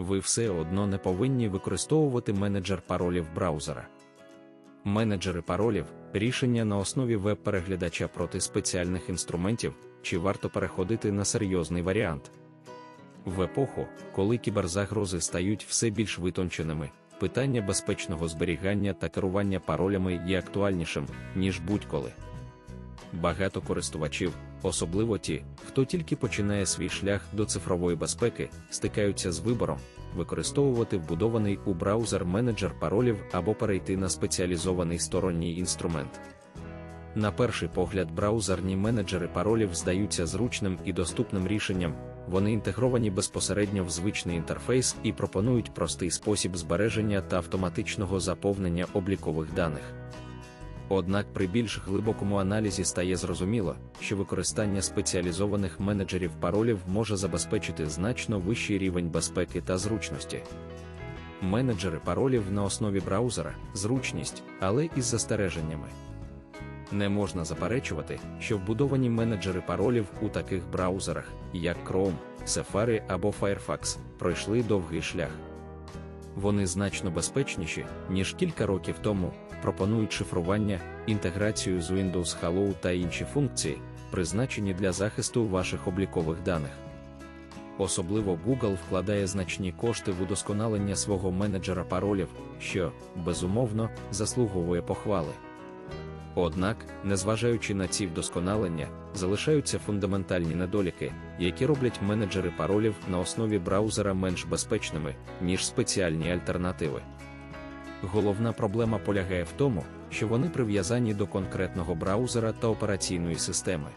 ви все одно не повинні використовувати менеджер паролів браузера. Менеджери паролів рішення на основі веб-переглядача проти спеціальних інструментів, чи варто переходити на серйозний варіант. В епоху, коли кіберзагрози стають все більш витонченими, питання безпечного зберігання та керування паролями є актуальнішим, ніж будь-коли. Багато користувачів, особливо ті, хто тільки починає свій шлях до цифрової безпеки, стикаються з вибором, використовувати вбудований у браузер менеджер паролів або перейти на спеціалізований сторонній інструмент. На перший погляд, браузерні менеджери паролів здаються зручним і доступним рішенням, вони інтегровані безпосередньо в звичний інтерфейс і пропонують простий спосіб збереження та автоматичного заповнення облікових даних. Однак при більш глибокому аналізі стає зрозуміло, що використання спеціалізованих менеджерів паролів може забезпечити значно вищий рівень безпеки та зручності. Менеджери паролів на основі браузера зручність, але із застереженнями. Не можна заперечувати, що вбудовані менеджери паролів у таких браузерах, як Chrome, Safari або Firefox, пройшли довгий шлях. Вони значно безпечніші, ніж кілька років тому, пропонують шифрування, інтеграцію з Windows Hello та інші функції, призначені для захисту ваших облікових даних. Особливо Google вкладає значні кошти в удосконалення свого менеджера паролів, що, безумовно, заслуговує похвали. Однак, незважаючи на ці вдосконалення, залишаються фундаментальні недоліки, які роблять менеджери паролів на основі браузера менш безпечними, ніж спеціальні альтернативи. Головна проблема полягає в тому, що вони прив'язані до конкретного браузера та операційної системи.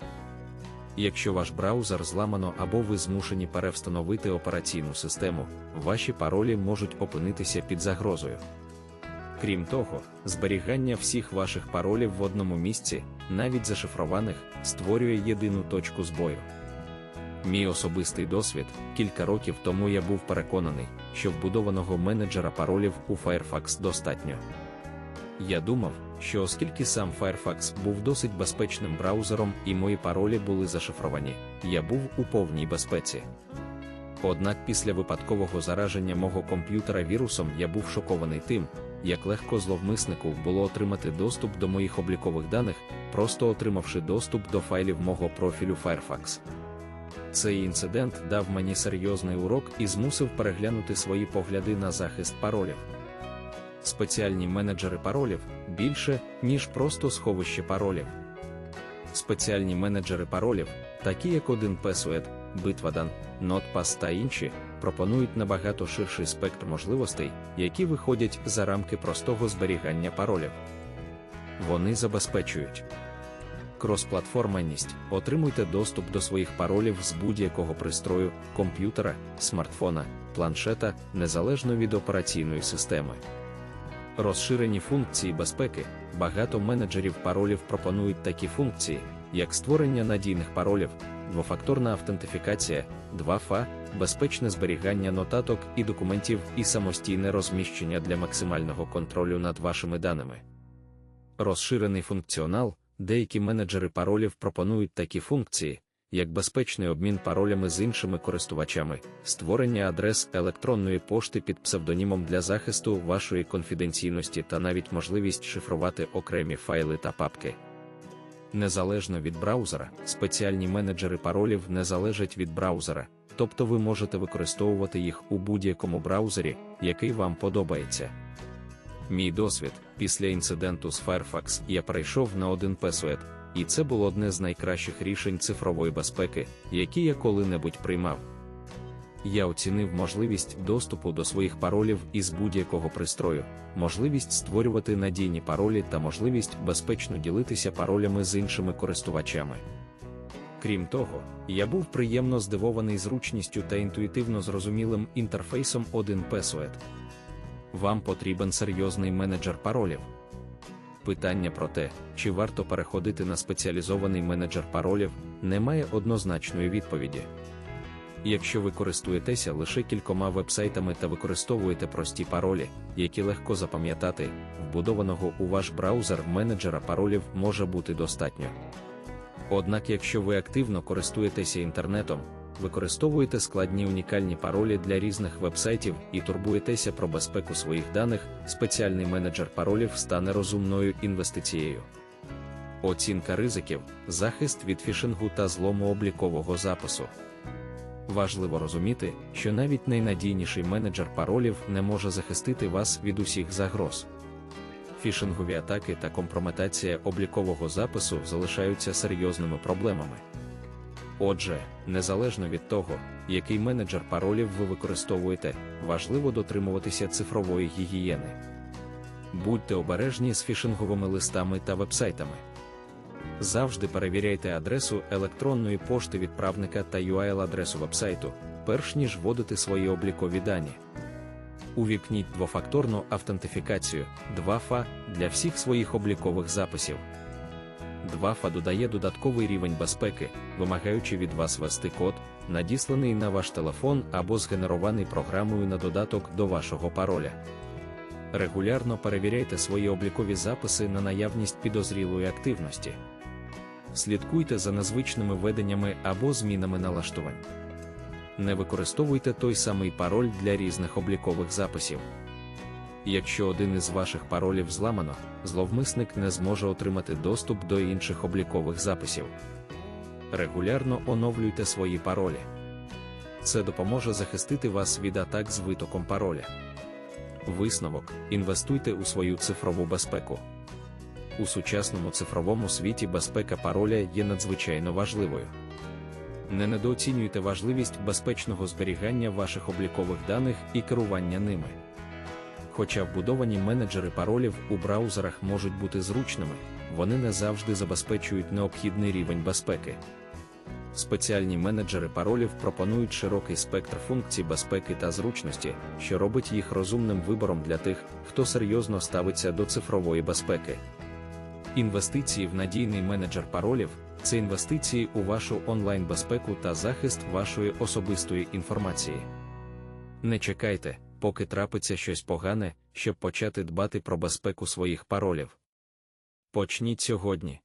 Якщо ваш браузер зламано або ви змушені перевстановити операційну систему, ваші паролі можуть опинитися під загрозою. Крім того, зберігання всіх ваших паролів в одному місці, навіть зашифрованих, створює єдину точку збою. Мій особистий досвід, кілька років тому я був переконаний, що вбудованого менеджера паролів у Firefox достатньо. Я думав, що оскільки сам Firefox був досить безпечним браузером і мої паролі були зашифровані, я був у повній безпеці. Однак після випадкового зараження мого комп'ютера вірусом я був шокований тим, як легко зловмиснику було отримати доступ до моїх облікових даних, просто отримавши доступ до файлів мого профілю Firefox. Цей інцидент дав мені серйозний урок і змусив переглянути свої погляди на захист паролів. Спеціальні менеджери паролів більше, ніж просто сховище паролів. Спеціальні менеджери паролів, такі як 1Password, Bitwarden, NotPass та інші, пропонують набагато ширший спектр можливостей, які виходять за рамки простого зберігання паролів. Вони забезпечують кросплатформенність, отримуйте доступ до своїх паролів з будь-якого пристрою, комп'ютера, смартфона, планшета, незалежно від операційної системи. Розширені функції безпеки. Багато менеджерів паролів пропонують такі функції, як створення надійних паролів, двофакторна автентифікація, 2FA, безпечне зберігання нотаток і документів і самостійне розміщення для максимального контролю над вашими даними. Розширений функціонал. Деякі менеджери паролів пропонують такі функції, як безпечний обмін паролями з іншими користувачами, створення адрес електронної пошти під псевдонімом для захисту вашої конфіденційності та навіть можливість шифрувати окремі файли та папки. Незалежно від браузера, спеціальні менеджери паролів не залежать від браузера, тобто ви можете використовувати їх у будь-якому браузері, який вам подобається. Мій досвід після інциденту з Firefox я перейшов на один Password, і це було одне з найкращих рішень цифрової безпеки, які я коли-небудь приймав. Я оцінив можливість доступу до своїх паролів із будь-якого пристрою, можливість створювати надійні паролі та можливість безпечно ділитися паролями з іншими користувачами. Крім того, я був приємно здивований зручністю та інтуїтивно зрозумілим інтерфейсом 1Password. Вам потрібен серйозний менеджер паролів. Питання про те, чи варто переходити на спеціалізований менеджер паролів, не має однозначної відповіді. Якщо ви користуєтеся лише кількома вебсайтами та використовуєте прості паролі, які легко запам'ятати, вбудованого у ваш браузер менеджера паролів може бути достатньо. Однак, якщо ви активно користуєтеся інтернетом, використовуєте складні унікальні паролі для різних вебсайтів і турбуєтеся про безпеку своїх даних, спеціальний менеджер паролів стане розумною інвестицією. Оцінка ризиків, захист від фішингу та злому облікового запису. Важливо розуміти, що навіть найнадійніший менеджер паролів не може захистити вас від усіх загроз. Фішингові атаки та компрометація облікового запису залишаються серйозними проблемами. Отже, незалежно від того, який менеджер паролів ви використовуєте, важливо дотримуватися цифрової гігієни. Будьте обережні з фішинговими листами та вебсайтами. Завжди перевіряйте адресу електронної пошти відправника та URL-адресу вебсайту, перш ніж вводити свої облікові дані. Увікніть двофакторну автентифікацію 2FA для всіх своїх облікових записів. 2FA додає додатковий рівень безпеки, вимагаючи від вас ввести код, надісланий на ваш телефон або згенерований програмою на додаток до вашого пароля. Регулярно перевіряйте свої облікові записи на наявність підозрілої активності. Слідкуйте за незвичними веденнями або змінами налаштувань. Не використовуйте той самий пароль для різних облікових записів. Якщо один із ваших паролів зламано, зловмисник не зможе отримати доступ до інших облікових записів. Регулярно оновлюйте свої паролі. Це допоможе захистити вас від атак з витоком пароля. Висновок: інвестуйте у свою цифрову безпеку. У сучасному цифровому світі безпека пароля є надзвичайно важливою. Не недооцінюйте важливість безпечного зберігання ваших облікових даних і керування ними. Хоча вбудовані менеджери паролів у браузерах можуть бути зручними, вони не завжди забезпечують необхідний рівень безпеки. Спеціальні менеджери паролів пропонують широкий спектр функцій безпеки та зручності, що робить їх розумним вибором для тих, хто серйозно ставиться до цифрової безпеки. Інвестиції в надійний менеджер паролів це інвестиції у вашу онлайн-безпеку та захист вашої особистої інформації. Не чекайте, поки трапиться щось погане, щоб почати дбати про безпеку своїх паролів. Почніть сьогодні.